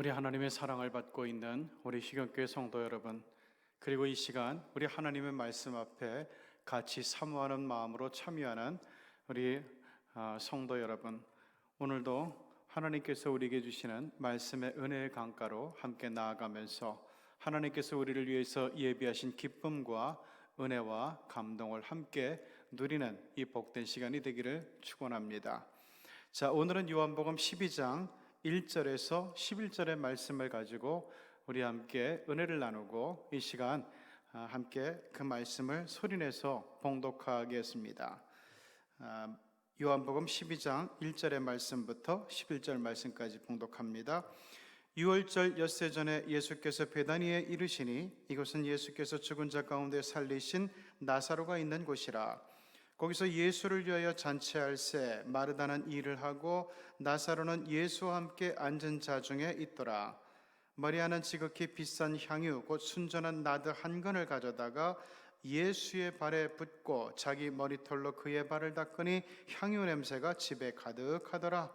우리 하나님의 사랑을 받고 있는 우리 희경교회 성도 여러분, 그리고 이 시간 우리 하나님의 말씀 앞에 같이 사모하는 마음으로 참여하는 우리 아, 성도 여러분, 오늘도 하나님께서 우리에게 주시는 말씀의 은혜의 강가로 함께 나아가면서 하나님께서 우리를 위해서 예비하신 기쁨과 은혜와 감동을 함께 누리는 이 복된 시간이 되기를 축원합니다. 자, 오늘은 요한복음 12장 1절에서 11절의 말씀을 가지고 우리 함께 은혜를 나누고 이 시간 아, 함께 그 말씀을 소리내서 봉독하겠습니다. 아, 요한복음 12장 1절의 말씀부터 11절 말씀까지 봉독합니다. 6월절 엿새 전에 예수께서 베다니에 이르시니 이곳은 예수께서 죽은 자 가운데 살리신 나사로가 있는 곳이라. 거기서 예수를 위하여 잔치할 새 마르다는 일을 하고 나사로는 예수와 함께 앉은 자 중에 있더라. 마리아는 지극히 비싼 향유 곧 순전한 나드 한 근을 가져다가 예수의 발에 붓고 자기 머리털로 그의 발을 닦으니 향유 냄새가 집에 가득하더라.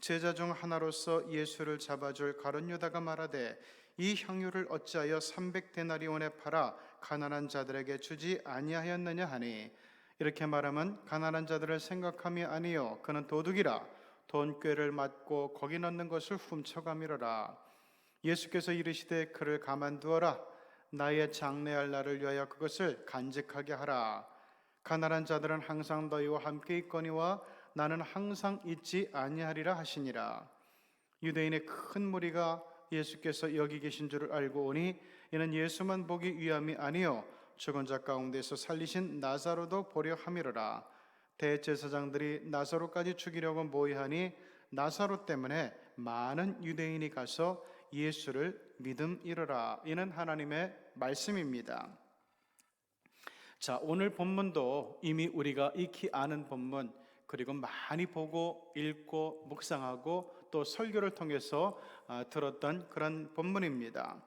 제자 중 하나로서 예수를 잡아줄 가룟 유다가 말하되 이 향유를 어찌하여 300데나리온에 팔아 가난한 자들에게 주지 아니하였느냐 하니 이렇게 말하면 가난한 자들을 생각함이 아니요 그는 도둑이라 돈꾀를 맞고 거기 넣는 것을 훔쳐가미러라. 예수께서 이르시되 그를 가만두어라. 나의 장래할 날을 위하여 그것을 간직하게 하라. 가난한 자들은 항상 너희와 함께 있거니와 나는 항상 있지 아니하리라 하시니라. 유대인의 큰 무리가 예수께서 여기 계신 줄을 알고 오니 이는 예수만 보기 위함이 아니요 죽은 자 가운데서 살리신 나사로도 보려 함이로라 대제사장들이 나사로까지 죽이려고 모의하니 나사로 때문에 많은 유대인이 가서 예수를 믿음이로라 이는 하나님의 말씀입니다. 자, 오늘 본문도 이미 우리가 익히 아는 본문, 그리고 많이 보고 읽고 묵상하고 또 설교를 통해서 아, 들었던 그런 본문입니다.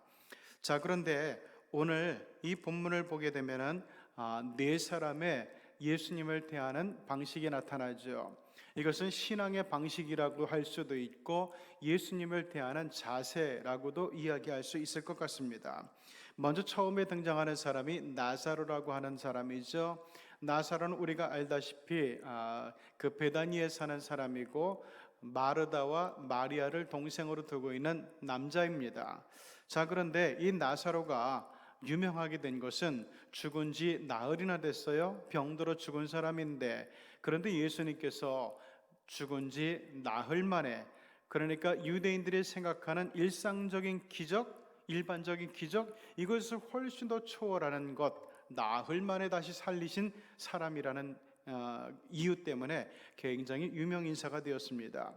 자, 그런데 오늘 이 본문을 보게 되면은 아, 네 사람의 예수님을 대하는 방식이 나타나죠. 이것은 신앙의 방식이라고 할 수도 있고 예수님을 대하는 자세라고도 이야기할 수 있을 것 같습니다. 먼저 처음에 등장하는 사람이 나사로라고 하는 사람이죠. 나사로는 우리가 알다시피 아, 그 베다니에 사는 사람이고 마르다와 마리아를 동생으로 두고 있는 남자입니다. 자 그런데 이 나사로가 유명하게 된 것은 죽은 지 나흘이나 됐어요. 병들어 죽은 사람인데 그런데 예수님께서 죽은 지 나흘 만에 그러니까 유대인들이 생각하는 일상적인 기적, 일반적인 기적 이것을 훨씬 더 초월하는 것 나흘 만에 다시 살리신 사람이라는 어, 이유 때문에 굉장히 유명 인사가 되었습니다.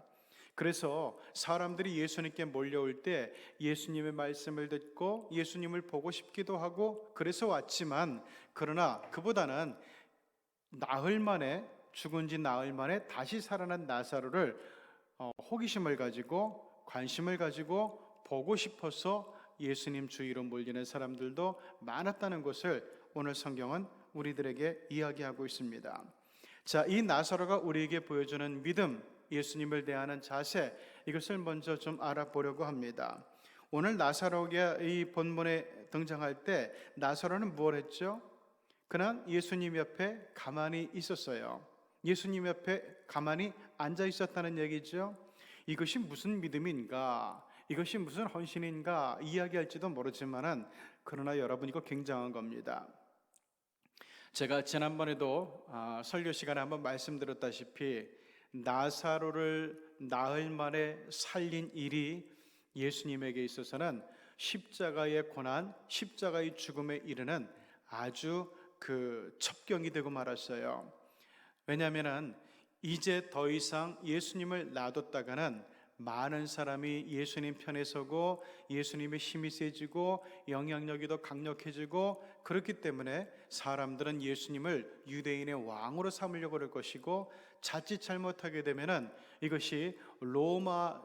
그래서 사람들이 예수님께 몰려올 때 예수님의 말씀을 듣고 예수님을 보고 싶기도 하고 그래서 왔지만 그러나 그보다는 나흘 만에 죽은 지 나흘 만에 다시 살아난 나사로를 어, 호기심을 가지고 관심을 가지고 보고 싶어서 예수님 주위로 몰리는 사람들도 많았다는 것을 오늘 성경은 우리들에게 이야기하고 있습니다. 자, 이 나사로가 우리에게 보여주는 믿음, 예수님을 대하는 자세 이것을 먼저 좀 알아보려고 합니다. 오늘 나사로가 이 본문에 등장할 때 나사로는 뭘 했죠? 그냥 예수님 옆에 가만히 있었어요. 예수님 옆에 가만히 앉아 있었다는 얘기죠. 이것이 무슨 믿음인가? 이것이 무슨 헌신인가? 이야기할지도 모르지만은 그러나 여러분 이거 굉장한 겁니다. 제가 지난번에도 아, 설교 시간에 한번 말씀드렸다시피 나사로를 나흘 만에 살린 일이 예수님에게 있어서는 십자가의 고난, 십자가의 죽음에 이르는 아주 그 첩경이 되고 말았어요. 왜냐하면은 이제 더 이상 예수님을 놔뒀다가는 많은 사람이 예수님 편에 서고 예수님의 힘이 세지고 영향력이 더 강력해지고 그렇기 때문에 사람들은 예수님을 유대인의 왕으로 삼으려고 그럴 것이고 자칫 잘못하게 되면은 이것이 로마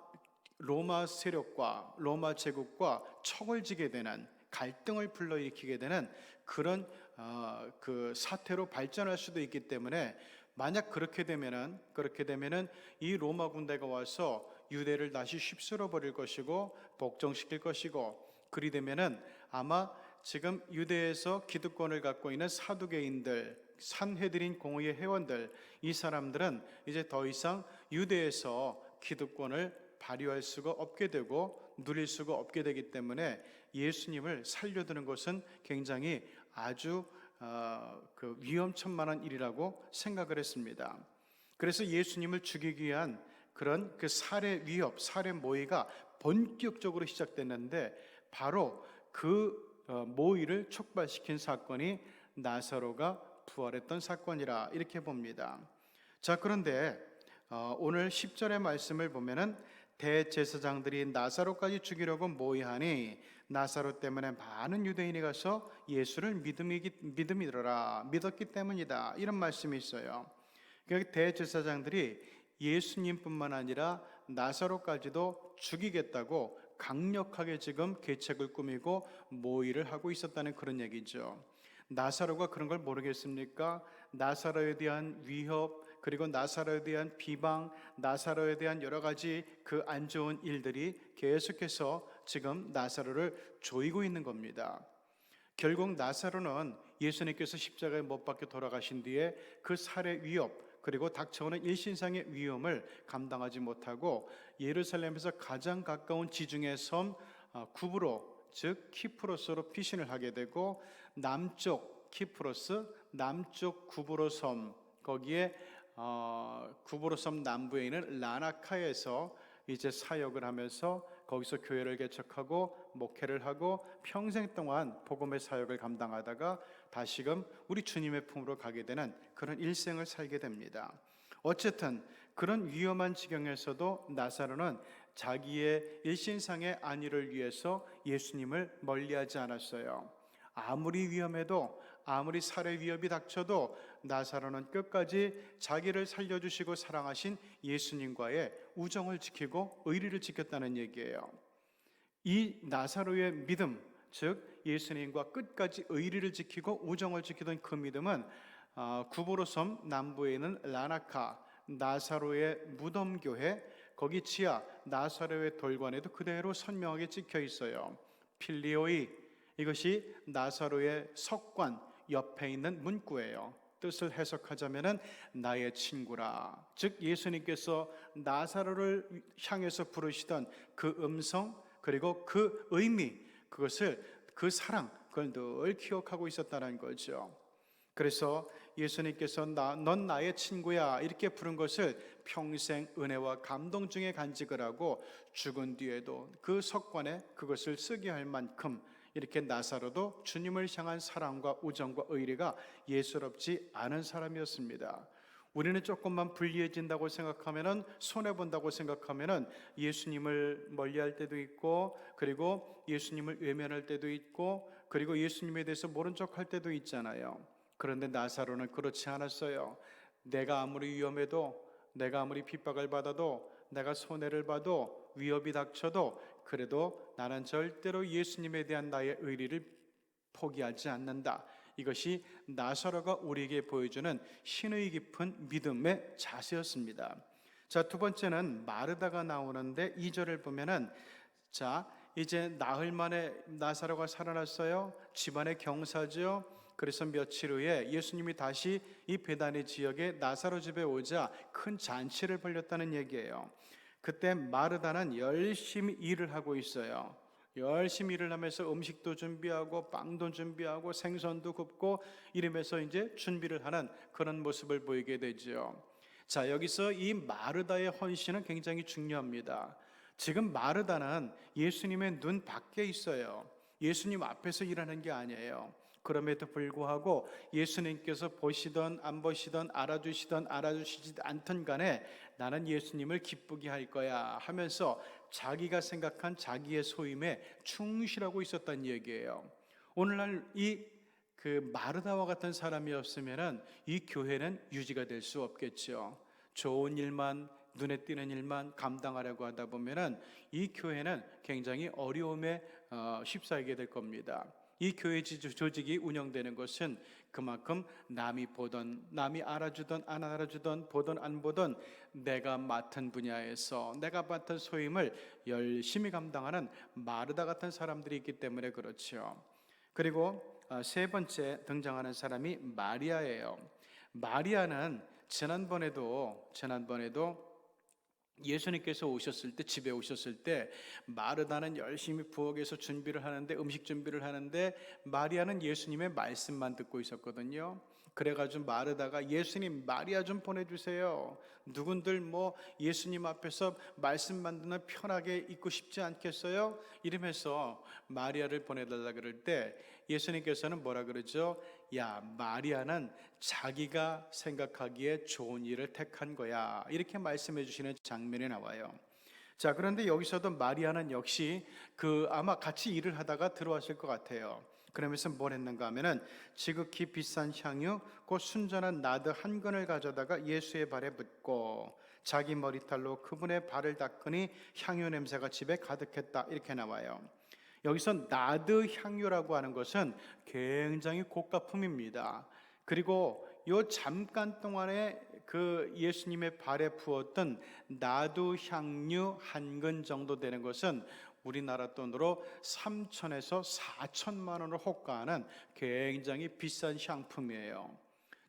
로마 세력과 로마 제국과 척을 지게 되는 갈등을 불러일으키게 되는 그런 어, 그 사태로 발전할 수도 있기 때문에 만약 그렇게 되면은 그렇게 되면은 이 로마 군대가 와서 유대를 다시 휩쓸어 버릴 것이고 복종시킬 것이고 그리 되면은 아마 지금 유대에서 기득권을 갖고 있는 사두개인들, 산회들인 공의의 회원들 이 사람들은 이제 더 이상 유대에서 기득권을 발휘할 수가 없게 되고 누릴 수가 없게 되기 때문에 예수님을 살려두는 것은 굉장히 아주 어, 그 위험천만한 일이라고 생각을 했습니다. 그래서 예수님을 죽이기 위한 그런 그 살해 위협, 살해 모의가 본격적으로 시작됐는데 바로 그 어, 모의를 촉발시킨 사건이 나사로가 부활했던 사건이라 이렇게 봅니다. 자 그런데 어, 오늘 10절의 말씀을 보면은 대제사장들이 나사로까지 죽이려고 모의하니 나사로 때문에 많은 유대인이 가서 예수를 믿음이 믿음이더라 믿었기 때문이다 이런 말씀이 있어요. 그 대제사장들이 예수님뿐만 아니라 나사로까지도 죽이겠다고 강력하게 지금 계책을 꾸미고 모의를 하고 있었다는 그런 얘기죠. 나사로가 그런 걸 모르겠습니까? 나사로에 대한 위협 그리고 나사로에 대한 비방, 나사로에 대한 여러 가지 그 안 좋은 일들이 계속해서 지금 나사로를 조이고 있는 겁니다. 결국 나사로는 예수님께서 십자가에 못 박혀 돌아가신 뒤에 그 살해 위협 그리고 닥쳐오는 일신상의 위험을 감당하지 못하고 예루살렘에서 가장 가까운 지중해 섬 어, 구브로 즉 키프로스로 피신을 하게 되고 남쪽 키프로스 남쪽 구브로 섬 거기에 어, 구브로 섬 남부에 있는 라나카에서 이제 사역을 하면서 거기서 교회를 개척하고 목회를 하고 평생 동안 복음의 사역을 감당하다가 다시금 우리 주님의 품으로 가게 되는 그런 일생을 살게 됩니다. 어쨌든 그런 위험한 지경에서도 나사로는 자기의 일신상의 안위를 위해서 예수님을 멀리하지 않았어요. 아무리 위험해도 아무리 살해 위협이 닥쳐도 나사로는 끝까지 자기를 살려주시고 사랑하신 예수님과의 우정을 지키고 의리를 지켰다는 얘기예요. 이 나사로의 믿음, 즉 예수님과 끝까지 의리를 지키고 우정을 지키던 그 믿음은 어, 구보로섬 남부에 있는 라나카 나사로의 무덤 교회 거기 지하 나사로의 돌관에도 그대로 선명하게 찍혀 있어요. 필리오이 이것이 나사로의 석관 옆에 있는 문구예요. 뜻을 해석하자면은 나의 친구라. 즉 예수님께서 나사로를 향해서 부르시던 그 음성 그리고 그 의미 그것을 그 사랑 그걸 늘 기억하고 있었다는 거죠. 그래서 예수님께서 나, 넌 나의 친구야 이렇게 부른 것을 평생 은혜와 감동 중에 간직을 하고 죽은 뒤에도 그 석관에 그것을 쓰게 할 만큼 이렇게 나사로도 주님을 향한 사랑과 우정과 의리가 예수롭지 않은 사람이었습니다. 우리는 조금만 불리해진다고 생각하면은 손해 본다고 생각하면은 예수님을 멀리할 때도 있고 그리고 예수님을 외면할 때도 있고 그리고 예수님에 대해서 모른 척할 때도 있잖아요. 그런데 나사로는 그렇지 않았어요. 내가 아무리 위험해도 내가 아무리 핍박을 받아도 내가 손해를 봐도 위협이 닥쳐도 그래도 나는 절대로 예수님에 대한 나의 의리를 포기하지 않는다. 이것이 나사로가 우리에게 보여주는 신의 깊은 믿음의 자세였습니다. 자, 두 번째는 마르다가 나오는데 2절을 보면은 자, 이제 나흘 만에 나사로가 살아났어요. 집안의 경사죠. 그래서 며칠 후에 예수님이 다시 이 베다니 지역에 나사로 집에 오자 큰 잔치를 벌렸다는 얘기예요. 그때 마르다는 열심히 일을 하고 있어요. 열심히 일을 하면서 음식도 준비하고 빵도 준비하고 생선도 굽고 이러면서 이제 준비를 하는 그런 모습을 보이게 되죠. 자, 여기서 이 마르다의 헌신은 굉장히 중요합니다. 지금 마르다는 예수님의 눈 밖에 있어요. 예수님 앞에서 일하는 게 아니에요. 그럼에도 불구하고 예수님께서 보시던 안 보시던 알아주시던 알아주시지 않던 간에 나는 예수님을 기쁘게 할 거야 하면서 자기가 생각한 자기의 소임에 충실하고 있었던 얘기예요. 오늘날 이 그 마르다와 같은 사람이었으면은 이 교회는 유지가 될 수 없겠죠. 좋은 일만 눈에 띄는 일만 감당하려고 하다 보면은 이 교회는 굉장히 어려움에 어, 휩싸이게 될 겁니다. 이 교회 지- 조직이 운영되는 것은 그만큼 남이 보던 남이 알아주던 안 알아주던 보던 안 보던 내가 맡은 분야에서 내가 맡은 소임을 열심히 감당하는 마르다 같은 사람들이 있기 때문에 그렇죠. 그리고 어, 세 번째 등장하는 사람이 마리아예요. 마리아는 지난번에도 지난번에도 예수님께서 오셨을 때 집에 오셨을 때 마르다는 열심히 부엌에서 준비를 하는데 음식 준비를 하는데 마리아는 예수님의 말씀만 듣고 있었거든요. 그래가지고 마르다가 예수님 마리아 좀 보내주세요. 누군들 뭐 예수님 앞에서 말씀만 듣는 편하게 있고 싶지 않겠어요? 이러면서 마리아를 보내달라 그럴 때 예수님께서는 뭐라 그러죠? 야 마리아는 자기가 생각하기에 좋은 일을 택한 거야. 이렇게 말씀해 주시는 장면이 나와요. 자, 그런데 여기서도 마리아는 역시 그 아마 같이 일을 하다가 들어왔을 것 같아요. 그러면서 뭘 했는가 하면은 지극히 비싼 향유 곧 순전한 나드 한 근을 가져다가 예수의 발에 붓고 자기 머리털로 그분의 발을 닦으니 향유 냄새가 집에 가득했다 이렇게 나와요. 여기서 나드 향유라고 하는 것은 굉장히 고가품입니다. 그리고 요 잠깐 동안에 그 예수님의 발에 부었던 나두 향유 한 근 정도 되는 것은 우리나라 돈으로 3천에서 4천만 원을 호가하는 굉장히 비싼 향품이에요.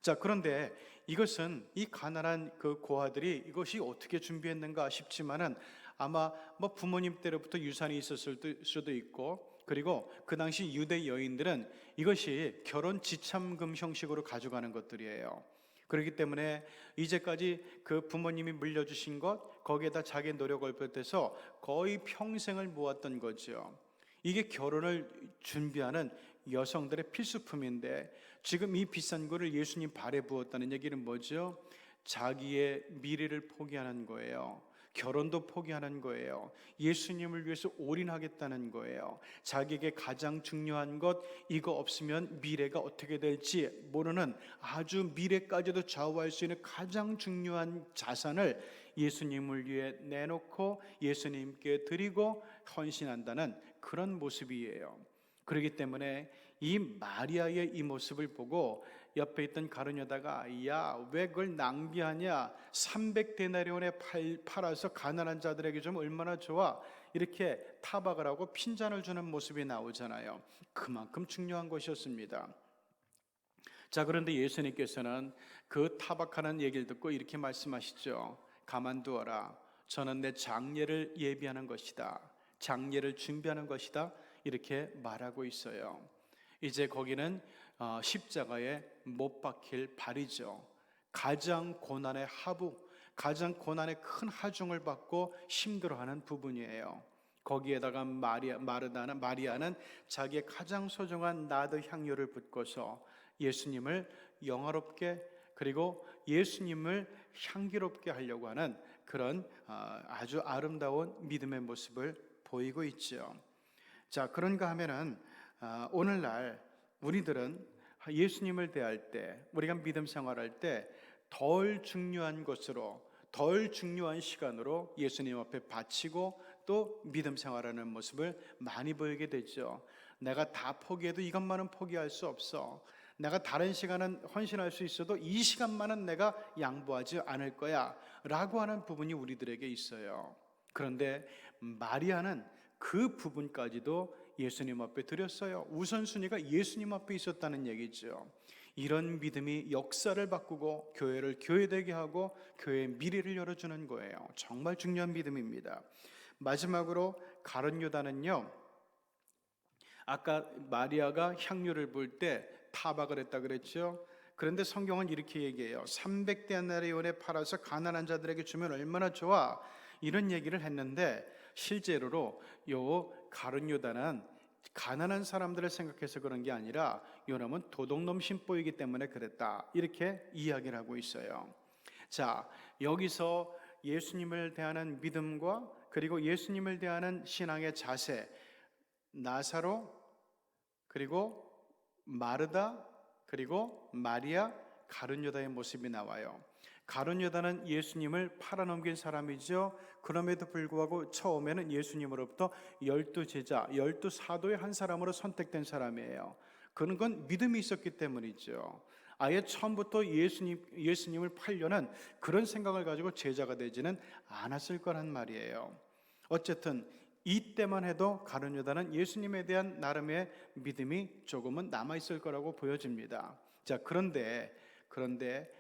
자, 그런데 이것은 이 가난한 그 고아들이 이것이 어떻게 준비했는가 싶지만은 아마 뭐 부모님 때로부터 유산이 있었을 수도 있고 그리고 그 당시 유대 여인들은 이것이 결혼 지참금 형식으로 가져가는 것들이에요. 그렇기 때문에 이제까지 그 부모님이 물려주신 것 거기에다 자기 노력을 보태서 거의 평생을 모았던 거죠. 이게 결혼을 준비하는 여성들의 필수품인데 지금 이 비싼 거를 예수님 발에 부었다는 얘기는 뭐죠? 자기의 미래를 포기하는 거예요. 결혼도 포기하는 거예요. 예수님을 위해서 올인하겠다는 거예요. 자기에게 가장 중요한 것 이거 없으면 미래가 어떻게 될지 모르는 아주 미래까지도 좌우할 수 있는 가장 중요한 자산을 예수님을 위해 내놓고 예수님께 드리고 헌신한다는 그런 모습이에요. 그렇기 때문에 이 마리아의 이 모습을 보고 옆에 있던 가르녀다가 야 왜 그걸 낭비하냐? 300데나리온에 팔, 팔아서 가난한 자들에게 좀 얼마나 좋아? 이렇게 타박을 하고 핀잔을 주는 모습이 나오잖아요. 그만큼 중요한 것이었습니다. 자 그런데 예수님께서는 그 타박하는 얘기를 듣고 이렇게 말씀하시죠 가만두어라 저는 내 장례를 예비하는 것이다 장례를 준비하는 것이다 이렇게 말하고 있어요 이제 거기는 어, 십자가에 못 박힐 발이죠. 가장 고난의 하부, 가장 고난의 큰 하중을 받고 힘들어하는 부분이에요. 거기에다가 마리아, 마르다는 마리아는 자기의 가장 소중한 나드 향유를 붓고서 예수님을 영화롭게 그리고 예수님을 향기롭게 하려고 하는 그런 어, 아주 아름다운 믿음의 모습을 보이고 있죠. 자 그런가 하면은 아, 오늘날 우리들은 예수님을 대할 때 우리가 믿음 생활할 때 덜 중요한 것으로 덜 중요한 시간으로 예수님 앞에 바치고 또 믿음 생활하는 모습을 많이 보이게 되죠. 내가 다 포기해도 이것만은 포기할 수 없어. 내가 다른 시간은 헌신할 수 있어도 이 시간만은 내가 양보하지 않을 거야. 라고 하는 부분이 우리들에게 있어요. 그런데 마리아는 그 부분까지도 예수님 앞에 드렸어요. 우선순위가 예수님 앞에 있었다는 얘기죠. 이런 믿음이 역사를 바꾸고 교회를 교회되게 하고 교회의 미래를 열어주는 거예요. 정말 중요한 믿음입니다. 마지막으로 가론 유다는요. 아까 마리아가 향유를 볼 때 타박을 했다 그랬죠. 그런데 성경은 이렇게 얘기해요. 300데나리온에 팔아서 가난한 자들에게 주면 얼마나 좋아. 이런 얘기를 했는데 실제로로 요 가룟 유다는 가난한 사람들을 생각해서 그런 게 아니라 요놈은 도둑놈 심보이기 때문에 그랬다. 이렇게 이야기를 하고 있어요. 자, 여기서 예수님을 대하는 믿음과 그리고 예수님을 대하는 신앙의 자세, 나사로 그리고 마르다 그리고 마리아 가룟 유다의 모습이 나와요. 가룟 유다는 예수님을 팔아넘긴 사람이죠. 그럼에도 불구하고 처음에는 예수님으로부터 열두 제자, 열두 사도의 한 사람으로 선택된 사람이에요. 그런 건 믿음이 있었기 때문이죠. 아예 처음부터 예수님, 예수님을 팔려는 그런 생각을 가지고 제자가 되지는 않았을 거란 말이에요. 어쨌든 이때만 해도 가룟 유다는 예수님에 대한 나름의 믿음이 조금은 남아 있을 거라고 보여집니다. 자, 그런데 그런데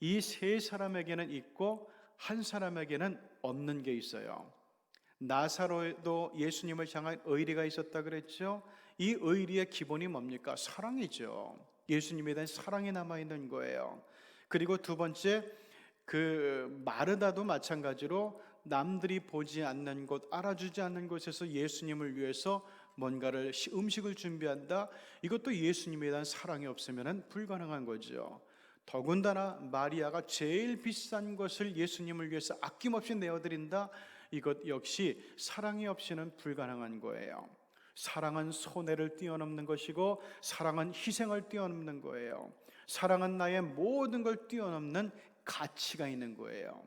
이 세 사람에게는 있고 한 사람에게는 없는 게 있어요. 나사로에도 예수님을 향한 의리가 있었다 그랬죠. 이 의리의 기본이 뭡니까? 사랑이죠. 예수님에 대한 사랑이 남아 있는 거예요. 그리고 두 번째 그 마르다도 마찬가지로 남들이 보지 않는 곳, 알아주지 않는 곳에서 예수님을 위해서 뭔가를 시- 음식을 준비한다. 이것도 예수님에 대한 사랑이 없으면 불가능한 거죠. 더군다나 마리아가 제일 비싼 것을 예수님을 위해서 아낌없이 내어드린다. 이것 역시 사랑이 없이는 불가능한 거예요. 사랑은 손해를 뛰어넘는 것이고 사랑은 희생을 뛰어넘는 거예요. 사랑은 나의 모든 걸 뛰어넘는 가치가 있는 거예요.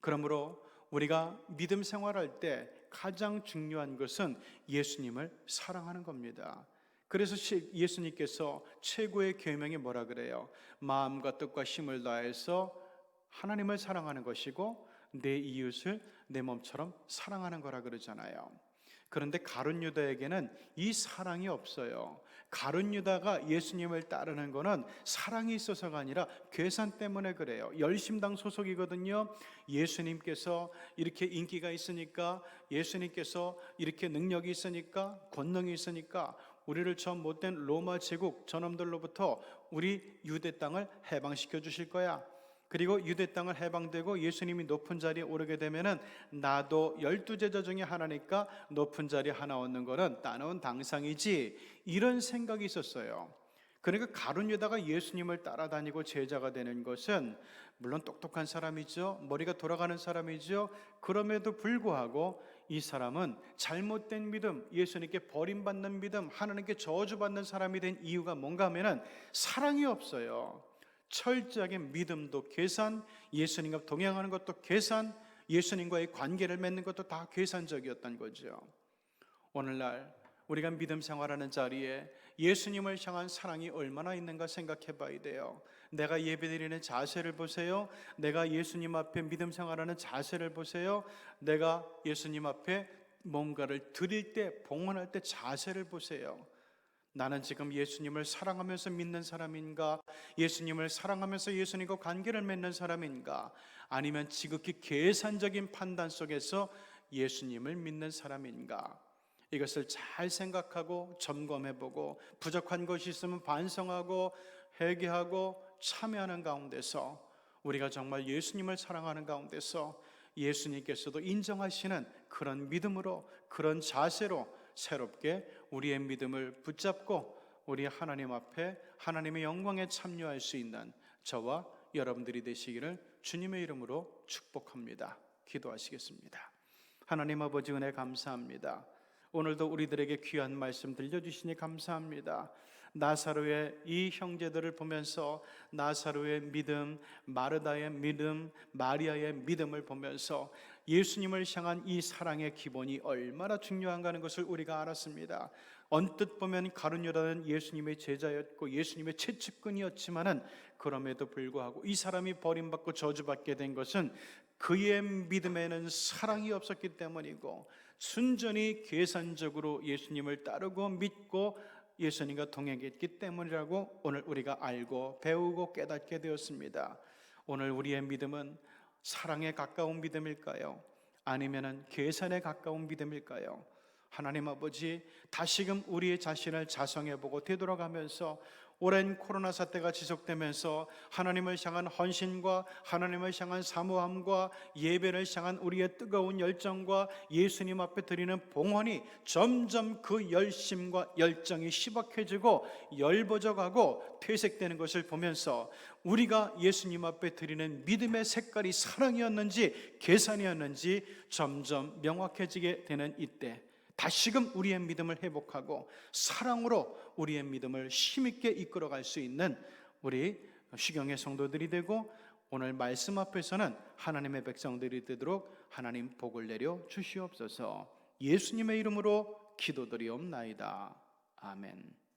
그러므로 우리가 믿음 생활할 때 가장 중요한 것은 예수님을 사랑하는 겁니다. 그래서 시- 예수님께서 최고의 계명이 뭐라 그래요? 마음과 뜻과 힘을 다해서 하나님을 사랑하는 것이고 내 이웃을 내 몸처럼 사랑하는 거라 그러잖아요. 그런데 가룟 유다에게는 이 사랑이 없어요. 가룟 유다가 예수님을 따르는 거는 사랑이 있어서가 아니라 계산 때문에 그래요. 열심당 소속이거든요. 예수님께서 이렇게 인기가 있으니까 예수님께서 이렇게 능력이 있으니까 권능이 있으니까 우리를 저 못된 로마 제국 저놈들로부터 우리 유대 땅을 해방시켜 주실 거야. 그리고 유대 땅을 해방되고 예수님이 높은 자리에 오르게 되면은 나도 열두 제자 중에 하나니까 높은 자리 하나 얻는 거는 따놓은 당상이지 이런 생각이 있었어요. 그러니까 가룟 유다가 예수님을 따라다니고 제자가 되는 것은 물론 똑똑한 사람이죠. 머리가 돌아가는 사람이죠. 그럼에도 불구하고 이 사람은 잘못된 믿음, 예수님께 버림받는 믿음, 하나님께 저주받는 사람이 된 이유가 뭔가 하면은 사랑이 없어요. 철저하게 믿음도 계산, 예수님과 동행하는 것도 계산, 예수님과의 관계를 맺는 것도 다 계산적이었던 거죠. 오늘날 우리가 믿음 생활하는 자리에 예수님을 향한 사랑이 얼마나 있는가 생각해 봐야 돼요. 내가 예배드리는 자세를 보세요. 내가 예수님 앞에 믿음 생활하는 자세를 보세요. 내가 예수님 앞에 뭔가를 드릴 때, 봉헌할 때 자세를 보세요. 나는 지금 예수님을 사랑하면서 믿는 사람인가? 예수님을 사랑하면서 예수님과 관계를 맺는 사람인가? 아니면 지극히 계산적인 판단 속에서 예수님을 믿는 사람인가? 이것을 잘 생각하고 점검해 보고 부족한 것이 있으면 반성하고 회개하고 참여하는 가운데서 우리가 정말 예수님을 사랑하는 가운데서 예수님께서도 인정하시는 그런 믿음으로 그런 자세로 새롭게 우리의 믿음을 붙잡고 우리 하나님 앞에 하나님의 영광에 참여할 수 있는 저와 여러분들이 되시기를 주님의 이름으로 축복합니다. 기도하시겠습니다. 하나님 아버지 은혜 감사합니다. 오늘도 우리들에게 귀한 말씀 들려주시니 감사합니다. 나사로의 이 형제들을 보면서 나사로의 믿음, 마르다의 믿음, 마리아의 믿음을 보면서 예수님을 향한 이 사랑의 기본이 얼마나 중요한가 하는 것을 우리가 알았습니다. 언뜻 보면 가룟 유다는 예수님의 제자였고 예수님의 채찍꾼이었지만은 그럼에도 불구하고 이 사람이 버림받고 저주받게 된 것은 그의 믿음에는 사랑이 없었기 때문이고 순전히 계산적으로 예수님을 따르고 믿고 예수님과 동행했기 때문이라고 오늘 우리가 알고 배우고 깨닫게 되었습니다. 오늘 우리의 믿음은 사랑에 가까운 믿음일까요? 아니면은 계산에 가까운 믿음일까요? 하나님 아버지 다시금 우리의 자신을 자성해 보고 되돌아가면서 오랜 코로나 사태가 지속되면서 하나님을 향한 헌신과 하나님을 향한 사모함과 예배를 향한 우리의 뜨거운 열정과 예수님 앞에 드리는 봉헌이 점점 그 열심과 열정이 시박해지고 열버져가고 퇴색되는 것을 보면서 우리가 예수님 앞에 드리는 믿음의 색깔이 사랑이었는지 계산이었는지 점점 명확해지게 되는 이때 다시금 우리의 믿음을 회복하고 사랑으로 우리의 믿음을 힘있게 이끌어갈 수 있는 우리 시경의 성도들이 되고 오늘 말씀 앞에서는 하나님의 백성들이 되도록 하나님 복을 내려 주시옵소서. 예수님의 이름으로 기도드리옵나이다. 아멘.